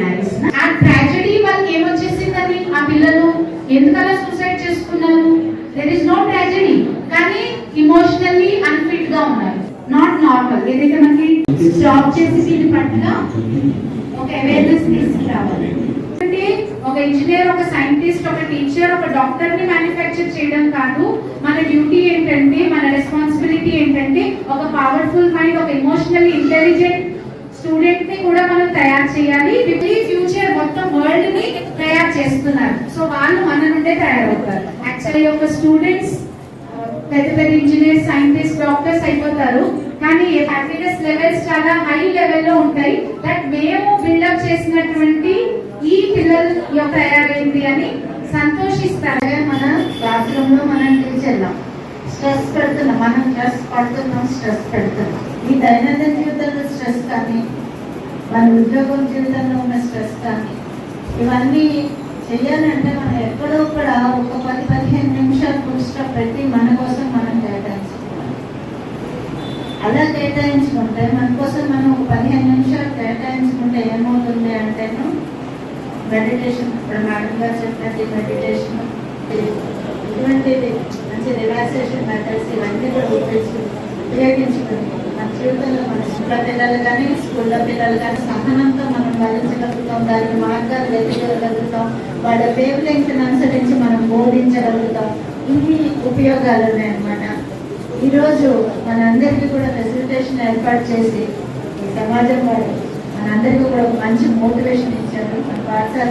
Nice ఆ tragedy వాళ్ళకి ఏమొచ్చేసిందని ఆ పిల్లలు ఎందుకలా సూసైడ్ చేసుకున్నారు? దెర్ ఇస్ నో ట్రాజడీ కానీ ఇమోషనల్లీ అన్ఫిట్గా ఉన్నారు. నాట్ నార్మల్ ఏదైతే మనకి స్టాప్ చేసి దీని పట్ల ఒక అవేర్నెస్ తీసుకురావాలి. అంటే ఒక ఇంజనీర్ ఒక సైంటిస్ట్ ఒక టీచర్ ఒక డాక్టర్ని మ్యానుఫ్యాక్చర్ చేయడం కాదు. మన డ్యూటీ ఏంటంటే మన రెస్పాన్సిబిలిటీ ఏంటంటే ఒక పవర్ఫుల్ మైండ్ ఒక ఎమోషనల్ ఇంటెలిజెంట్ స్టూడెంట్ని కూడా మనం తయారు చేయాలి. ఈ ఫ్యూచర్ మొత్తం వరల్డ్ని తయారు చేస్తున్నారు. సో వాళ్ళు మన నుండే తయారవుతారు. యాక్చువల్లీ ఒక స్టూడెంట్స్ పెద్ద పెద్ద ఇంజనీర్ సైంటిస్ట్ డాక్టర్స్ అయిపోతారు. కానీ హ్యాపీనెస్ లెవెల్స్ చాలా హై లెవెల్లో ఉంటాయి. దట్ మేము బిల్డప్ చేసినటువంటి ఈ పిల్లల యొక్క తయారైంది అని సంతోషిస్తారు. మన రాష్ట్రంలో లో మనం టీచర్లం. స్ట్రెస్ పెడుతున్నాం. మనం స్ట్రెస్ పడుతున్నాం స్ట్రెస్ పెడుతున్నాం. ఈ దైనందిన జీవితంలో స్ట్రెస్ కానీ మన ఉద్యోగం జీవితంలో ఉన్న స్ట్రెస్ కానీ ఇవన్నీ చేయాలంటే మనం ఎక్కడో కూడా ఒక పది పదిహేను నిమిషాలు పుష్ట పెట్టి మన కోసం మనం కేటాయించుకోవాలి. అలా కేటాయించుకుంటే మన కోసం మనం ఒక పదిహేను నిమిషాలు కేటాయించుకుంటే ఏమవుతుంది అంటేను మెడిటేషన్ ఇప్పుడు మేడం గారు చెప్పినట్టు మెడిటేషన్ ఇటువంటిది మంచి రిలాక్సేషన్ మెథడ్స్ ఇవన్నీ కూడా ఉపయోగించు ఉపయోగించుకుని మన జీవితంలో మన ఇంట్లో పిల్లలు కానీ స్కూల్లో పిల్లలు కానీ సహనంతో మనం భరించగలుగుతాం దాని మార్గాలు వెతికగలుగుతాం వాళ్ళ వేవ్ లెంగ్త్ అనుసరించి మనం బోధించగలుగుతాం. ఇవి ఉపయోగాలు ఉన్నాయన్నమాట. ఈరోజు మనందరికీ కూడా ఫెసిలిటేషన్ ఏర్పాటు చేసి సమాజం వారు మనందరికీ కూడా మంచి మోటివేషన్ ఇచ్చారు. మన పాఠశాల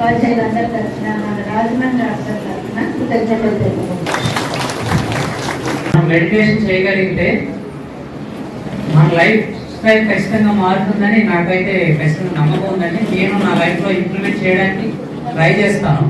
ఉపాధ్యాయులు అందరి తరఫున మన రాజమండ్రి రాష్ట్రం తరఫున కృతజ్ఞతలు తెలుపుకుంటాం మనం మెడిటేషన్ చేయగలిగితే మన లైఫ్ స్టైల్ ఖచ్చితంగా మారుతుందని నాకైతే ఖచ్చితంగా నమ్మకం ఉందండి. నేను నా లైఫ్లో ఇంప్లిమెంట్ చేయడానికి ట్రై చేస్తాను.